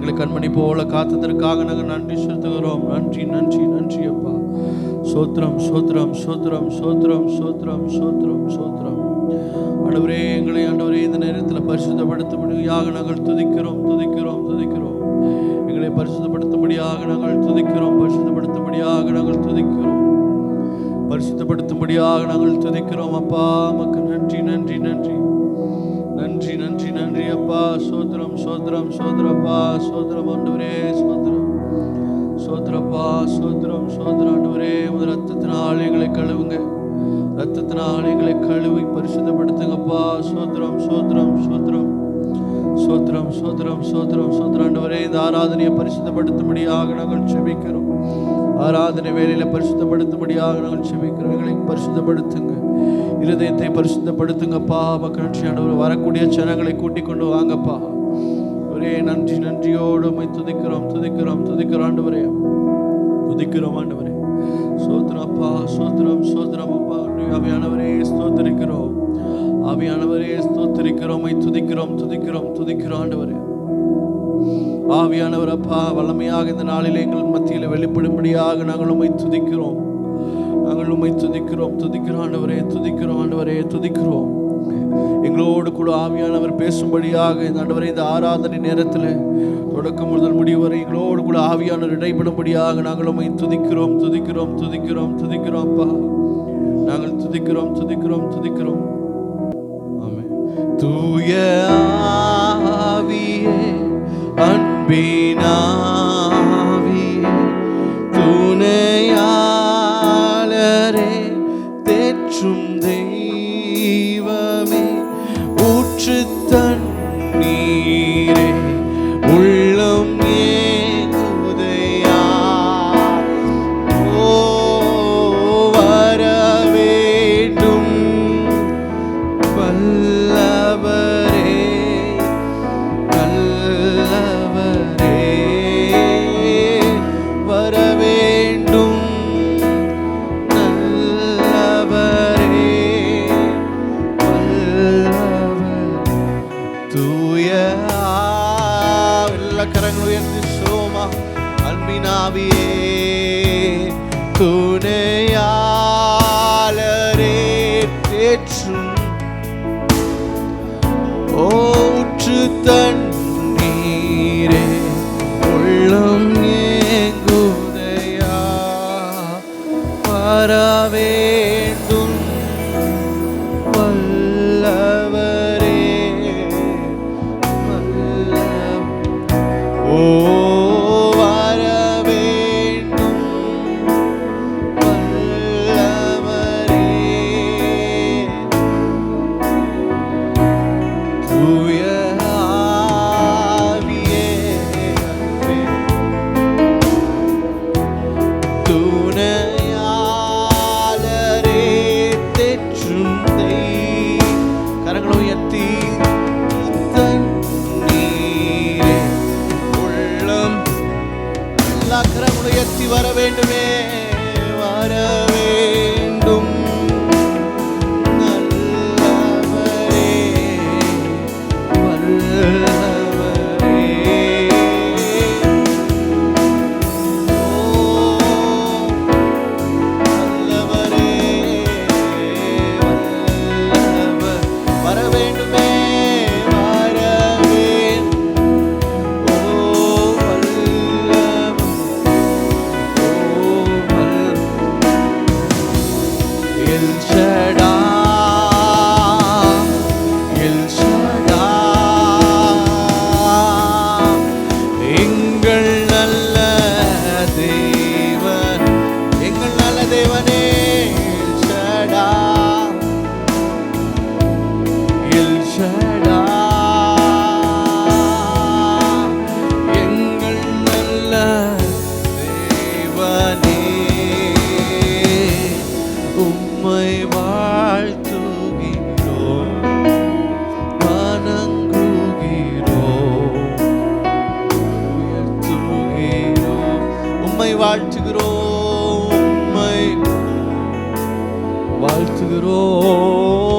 எங்களை கண்மணி போல காத்ததற்காக நாங்கள் நன்றி செலுத்துகிறோம். நன்றி நன்றி நன்றி அப்பா. சோத்திரம் சோத்திரம் சோத்திரம் சோத்திரம் சோத்திரம் சோத்திரம் சோத்திரம். ஆண்டவரே எங்களை ஆண்டவரே இந்த நேரத்தில் பரிசுத்தப்படுத்தும்படியாக நாங்கள் துதிக்கிறோம் துதிக்கிறோம் துதிக்கிறோம். எங்களை பரிசுத்தப்படுத்தும்படியாக நாங்கள் துதிக்கிறோம் பரிசுத்தப்படுத்தும்படியாக நாங்கள் துதிக்கிறோம். பரிசுத்தப்படுத்தும்படியாக நாங்கள் துதிக்கிறோம் அப்பா. மக்கு நன்றி நன்றி நன்றி. சோத்ரம் சோத்ரப்பா சோத்ரம் சோத்திரம் ஆண்டவரே சோத்திரம். சோத்ரப்பா சோத்ரம் சோத்திரம் ஆண்டவரே உமது ரத்தத்தினால் எங்களை கழுவுங்க. ரத்தத்தினால் எங்களை கழுவி பரிசுத்தப்படுத்துங்கப்பா. சோத்ரம் சோத்ரம் சோத்ரம் சோத்ரம் சோத்ரம் சோத்ரம் சோத்திரம் ஆண்டவரே இந்த ஆராதனையை பரிசுத்தப்படுத்தும்படியாக நாங்கள் செபிக்கிறோம். ஆராதனை வேலையில பரிசுத்தப்படுத்தும்படியாக நாங்கள் செபிக்கிறோம். எங்களை பரிசுத்தப்படுத்துங்க. இருதயத்தை பரிசுத்தப்படுத்துங்கப்பா. மக்கள் வரக்கூடிய ஜனங்களை கூட்டிக் கொண்டு வாங்கப்பா. ஆண்டவரே நன்றி நன்றியோடு உண்மை துதிக்கிறோம் துதிக்கிறோம் துதிக்கிறோம் ஆண்டவரே. துதிக்கிறோம் ஆண்டவரே. சோத்திரம் அப்பா சோத்திரம் சோத்திரம் அப்பா. அவையானவரே ஸ்தோத்திரிக்கிறோம். ஆவியானவரே ஸ்தோத்திரிக்கிறோம் உம்மை துதிக்கிறோம் துதிக்கிறோம் துதிக்கிறோம் ஆண்டவரே. ஆவியானவர் அப்பா வல்லமையாக இந்த நாளில் எங்கள் மத்தியில் வெளிப்படும்படியாக நாங்கள் உண்மை துதிக்கிறோம். நாங்கள் உண்மை துதிக்கிறோம் துதிக்கிறோம் ஆண்டவரே துதிக்கிறோம் ஆண்டவரே துதிக்கிறோம். எங்களோடு கூட ஆவியானவர் பேசும்படியாக இந்த ஆண்டவரை இந்த ஆராதனை நேரத்தில் தொடக்கம் முதல் முடிவு வரை எங்களோடு கூட ஆவியானவர் இடைபடும்படியாக நாங்கள் உண்மை துதிக்கிறோம் துதிக்கிறோம் துதிக்கிறோம் துதிக்கிறோம் அப்பா. நாங்கள் துதிக்கிறோம் துதிக்கிறோம் துதிக்கிறோம். ஆமே தூய ஆவியே அன்பினாவியே துணையா வல்லவரே உம்மை வாழ்த்துகிறோம். வணங்குகிறோம். உயர்த்துகிறோம். உம்மை வாழ்த்துகிறோம். உம்மை வாழ்த்துகிறோம்.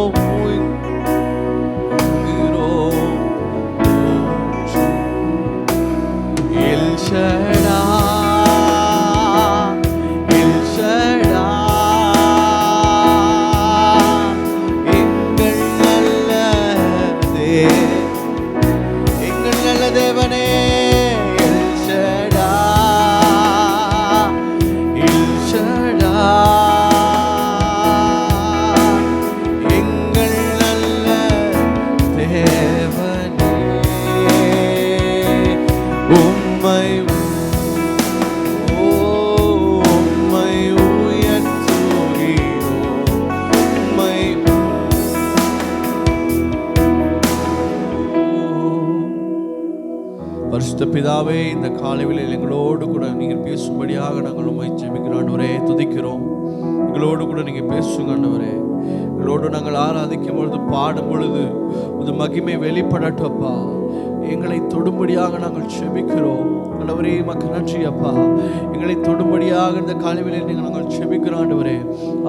பிதாவே இந்த காலை எங்களோடு கூட நீங்கள் பேசும்படியாக நாங்கள் உண்மை ஜெபிக்கிறோம். துதிக்கிறோம். எங்களோடு கூட நீங்கள் பேசுங்க ஆண்டவரே. எங்களோடு நாங்கள் ஆராதிக்கும் பொழுது பாடும் பொழுது இது மகிமை வெளிப்படட்டப்பா எங்களை தொடும்படியாக நாங்கள் செபிக்கிறோம். ஆண்டவரே மக்கள் நன்றி அப்பா. எங்களை தொடும்படியாக இந்த காலைகளில் நீங்கள் நாங்கள் செபிக்கிறோம் ஆண்டவரே.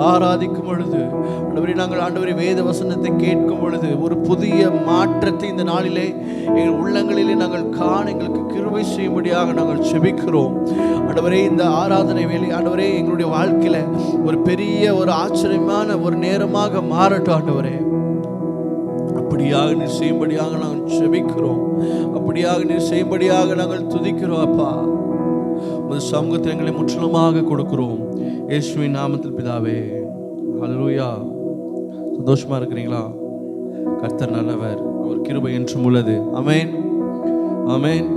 ஆராதிக்கும் பொழுது ஆண்டவரே நாங்கள் ஆண்டவரே வேத வசனத்தை கேட்கும் பொழுது ஒரு புதிய மாற்றத்தை இந்த நாளிலே எங்கள் உள்ளங்களிலே நாங்கள் காண எங்களுக்கு கிருவை செய்யும்படியாக நாங்கள் செபிக்கிறோம். ஆண்டவரே இந்த ஆராதனை வேலை ஆண்டவரே எங்களுடைய வாழ்க்கையில ஒரு பெரிய ஒரு ஆச்சரியமான ஒரு நேரமாக மாறட்டும் ஆண்டவரே. அப்படியாக நீர் செய்யும்படியாக நாங்கள் செபிக்கிறோம் அப்படியாக நீர் செய்யும்படியாக நாங்கள் துதிக்கிறோம் அப்பா. உமது சமூகத்தை எங்களை முற்றிலுமாக கொடுக்கிறோம். இயேசுவின் நாமத்தில் பிதாவே. ஹalleluya சந்தோஷமாக இருக்கிறீங்களா? கர்த்தர் நல்லவர். அவர் கிருபை என்றும் உள்ளது. அமேன் ஆமென்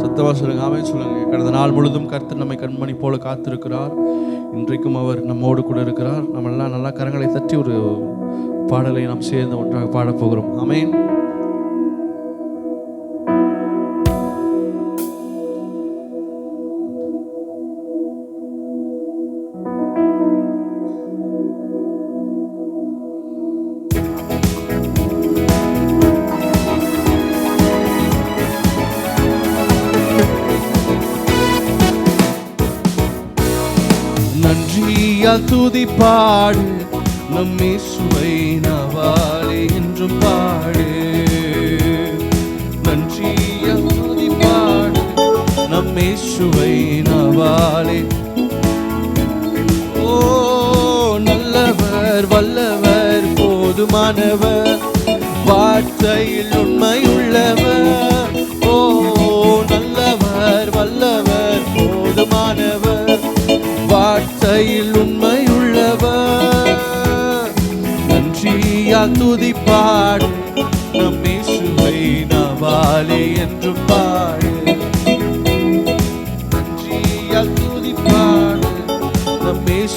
சத்தமாக சொல்லுங்க. அமேன் சொல்லுங்க. கடந்த நாள் முழுதும் கர்த்தர் நம்மை கண்மணி போல காத்திருக்கிறார். இன்றைக்கும் அவர் நம்மோடு கூட இருக்கிறார். நம்ம எல்லாம் நல்லா கரங்களை தட்டி ஒரு பாடலை நாம் சேர்ந்து ஒன்றாக பாடப் போகிறோம். நன்றியால் துதி பாடு நம் இயேசுவை இயேசுவை நவாலே. ஓ நல்லவர் வல்லவர் போதுமானவர். வார்த்தையில் உண்மையுள்ளவர். ஓ நல்லவர் வல்லவர் போதுமானவர். வார்த்தையில் உண்மையுள்ளவர். நன்றியா துதிப்பாடும். நம் இயேசுவை நவாலே என்று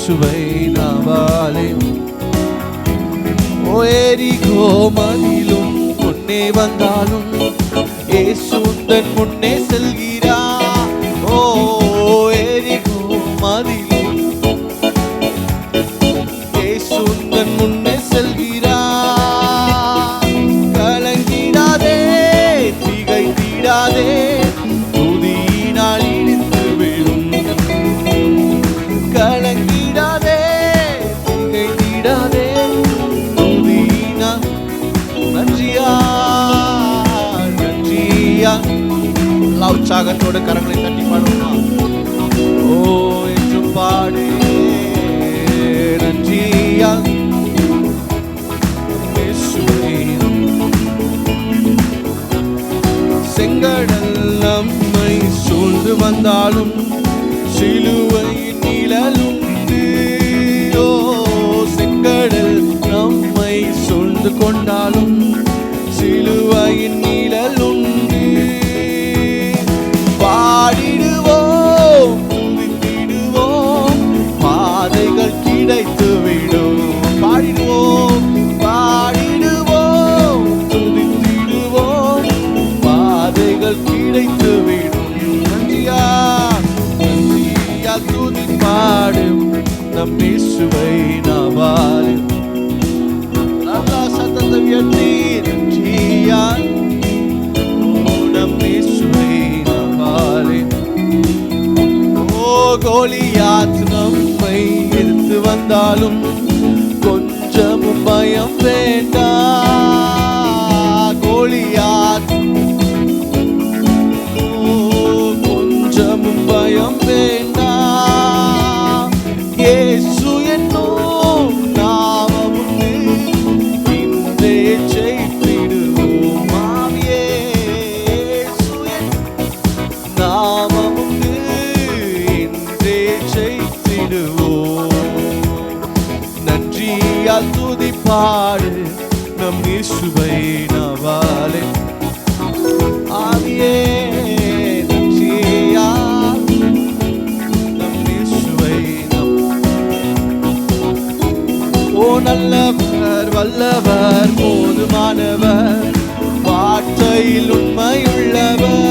இயேசுவை நாவாலே ஓரிகோ மதிலும் முன்னே வந்தாலும் இயேசு ஏசுந்தன் முன்னே செல்கிறா நல்லா உற்சாகத்தோடு கரங்களை தட்டி பாடுமா ஓ என்று பாடு. நன்றியா செங்கடல் நம்மை சூழ்ந்து வந்தாலும் சிலுவையில் நம் இயேசுவை நாவால் நல்லா சத்தத்தை உயர்த்தி நன்றியா நம் இயேசுவை நாவாலே ஓ கோலியாத் நம்மை எதிர்த்து வந்தாலும் நன்றியால் பாடு நம் இசுவை நவாலே. ஆவியே நல்லவர் வல்லவர் போதுமானவர் வார்த்தையில் உண்மையுள்ளவர்.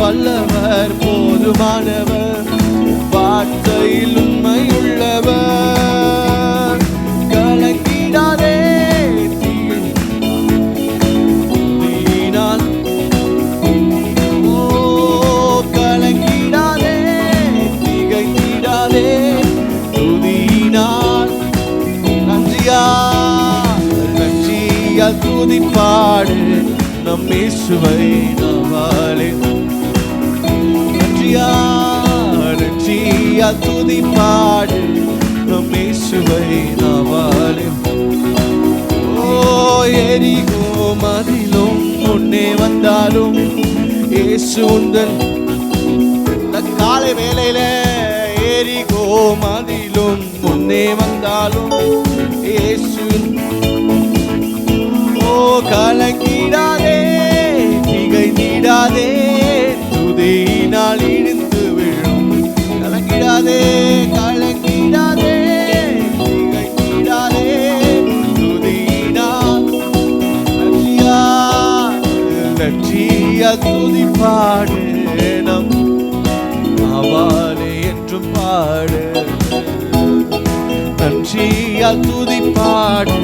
வல்லவர் போதுமானவர். வார்த்தையில் உண்மையுள்ளவர். கலங்கிடாதே தீயினால். ஓ கலங்கிடாதே திகைத்திடாதே துதியினால். நன்றியா நன்றியால் துதிப்பாடு நம் இயேசுவை நாவாலே. நன்றியா துதி பாடு. நம் இயேசுவை நாவாலே ஓ எரிகோ மதிலும் முன்னே வந்தாலும் இயேசு உந்தன். காலை வேலையில ஏரிகோ மதிலும் முன்னே வந்தாலும் இயேசு. ஓ கலங்கிடாதே திகைத்திடாதே துதியினால் இழுந்து விழும் கலங்கிடாதே கலங்கிடாதே திகைத்திடாதே துதியினால் நன்றியா நன்றியா துதிப்பாடு நம் அவாலே என்று பாடு. நன்றியால் துதிப்பாடு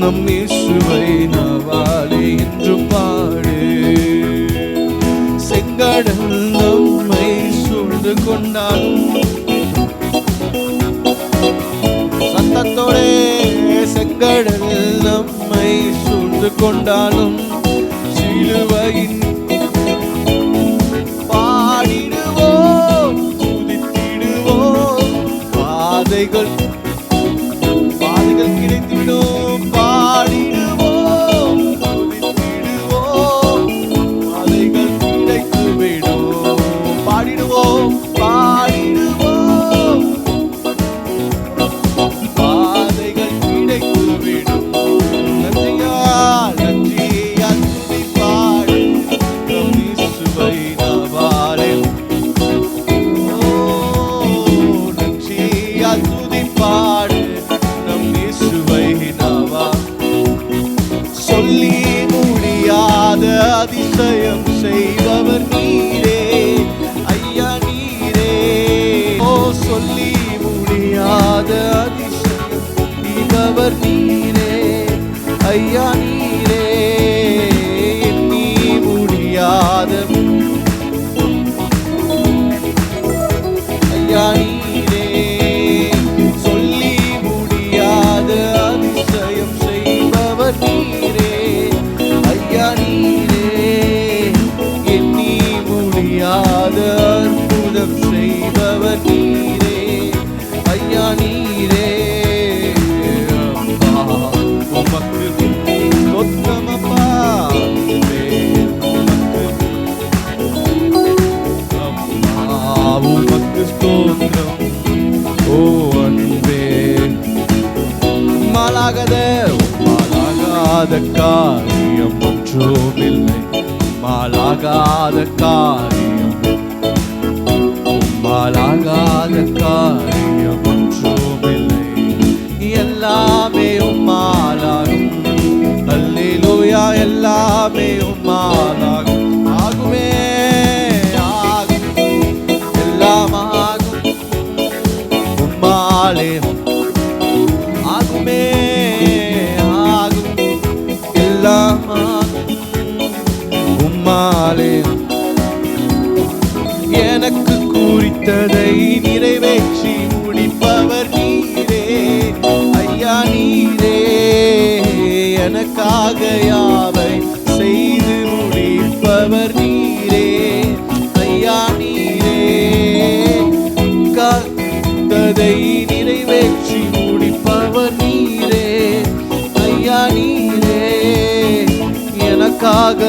நம் இயேசுவை நவாலே என்று பாடு. செங்கடல் நம்மை சூழ்ந்து கொண்டாலும் சத்தத்தோடே செங்கடல் நம்மை சூழ்ந்து கொண்டாலும் சிலுவையின் பாடிடுவோம் துதித்திடுவோம் பாதைகள்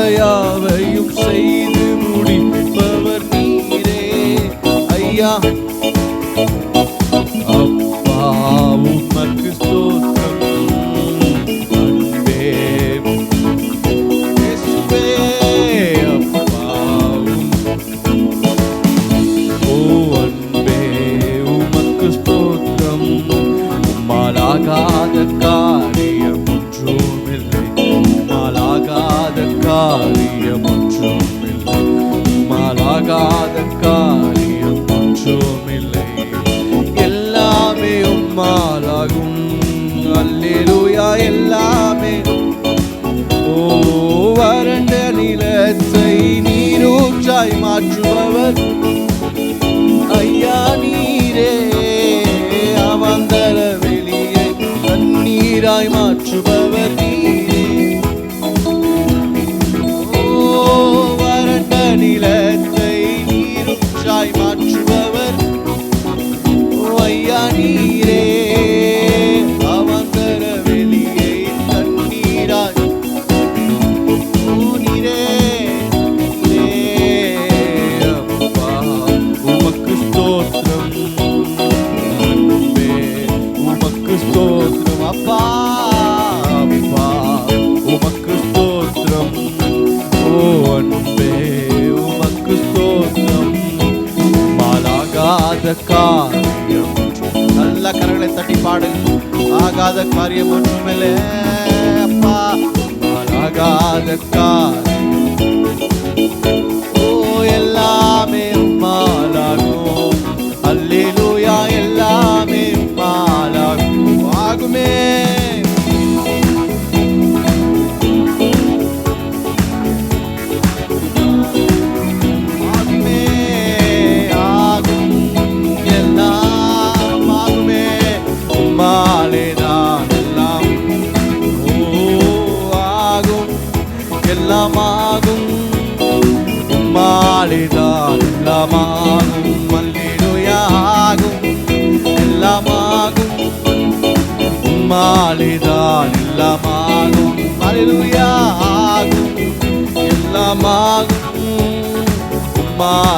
எனக்காக யாவையும் செய்து கரங்களை தட்டி பாடு ஆகாத காரியம் ஒன்றுமில்லை. அப்பா ஆகாத காரியம்.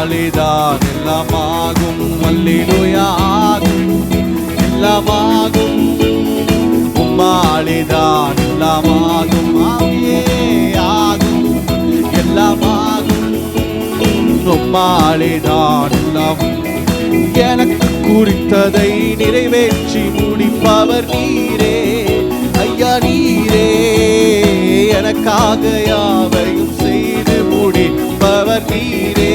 நாளிதான் எல்லாமாகும் வல்லிலுயாகும் எல்லாமாகும் உம்மாளிதான் எல்லாமாகும் ஆவியே ஆகும். எல்லாமாகும் உம்மாளிதான் எல்லாம் எனக்கு குறித்ததை நிறைவேற்றி முடிப்பவர் நீரே. ஐயா நீரே. எனக்காக யாவையும் தந்தீரே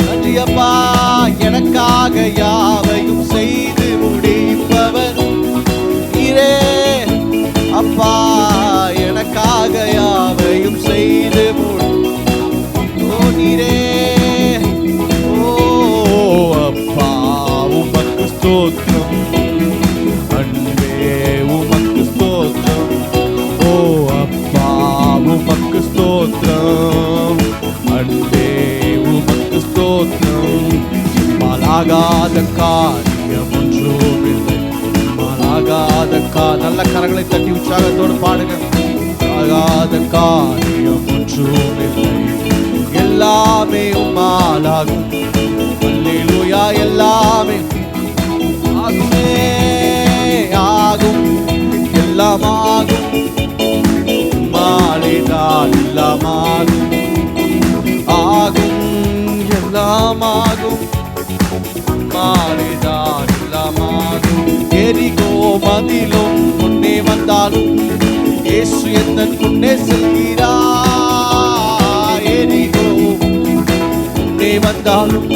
நன்றியப்பா எனக்காக யாவையும் செய்து முடிப்பவர் நீரே. அப்பா எனக்காக யாவையும் செய்து முடி ஆகாத காரியம் ஒன்றும் இல்லை நம்மால் ஆகாத கா நல்ல கரங்களை தட்டி உற்சாகத்தோடு பாடுங்க ஆகாத காரியம் ஒன்றும் இல்லை எல்லாமே உம்மாலாகும் அல்லேலூயா எல்லாமே ஆகுமே ஆகும் எல்லாமாகும் உம்மாலேதான் எல்லாமாகும் ஆகும் எல்லாமாகும் மாறிதான் மாறும் எரிகோ மதிலும் முன்னே வந்தாலும் இயேசு எந்த முன்னே செல்கிறார் எரிகோ முன்னே வந்தாலும்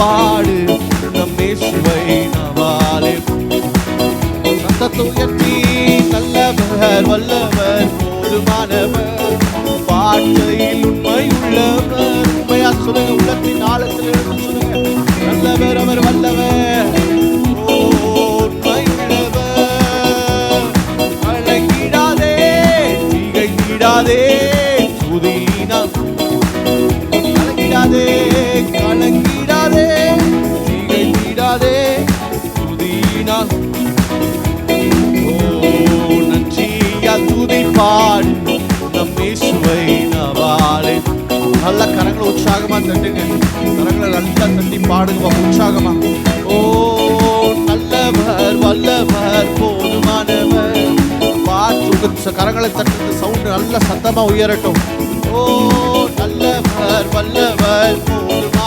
பாடு கரங்களை உற்சாகமா தட்டுங்க. கரங்களை நல்லா தட்டி பாடுங்க உற்சாகமா. ஓ நல்லவர் வல்லவர் போதுமானவர். பார்த்து கரங்களை தட்டுறது சவுண்டு நல்ல சத்தமா உயரட்டும். ஓ நல்லவர் வல்லவர் போதுமான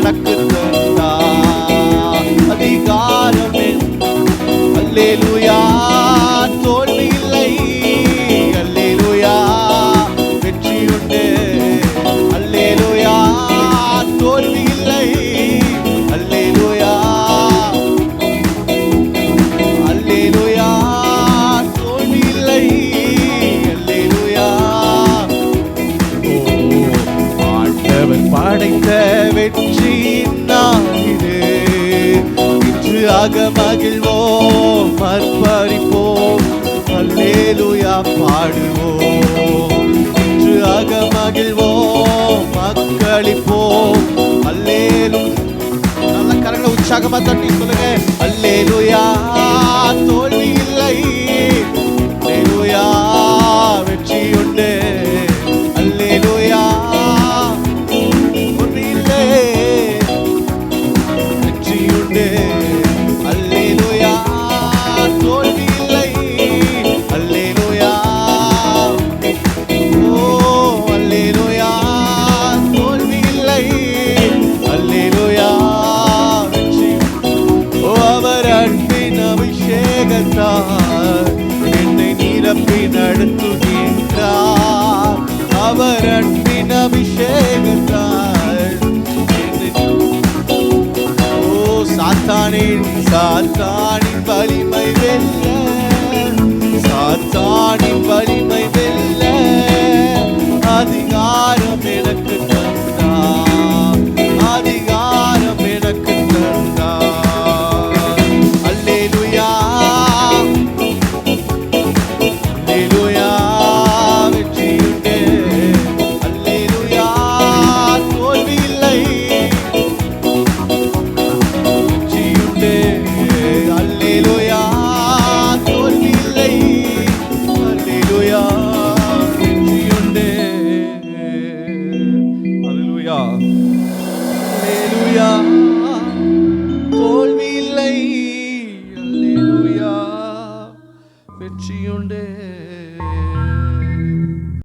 la உண்மையாக மகிழ்வோம் அர்ப்பரிப்போம் அல்லேலுயா பாடுவோம். இன்று ஆக மகிழ்வோம் மக்களிப்போம் அல்லேலும் நல்ல கரங்களை உற்சாகமா தட்டி சொல்லுங்க.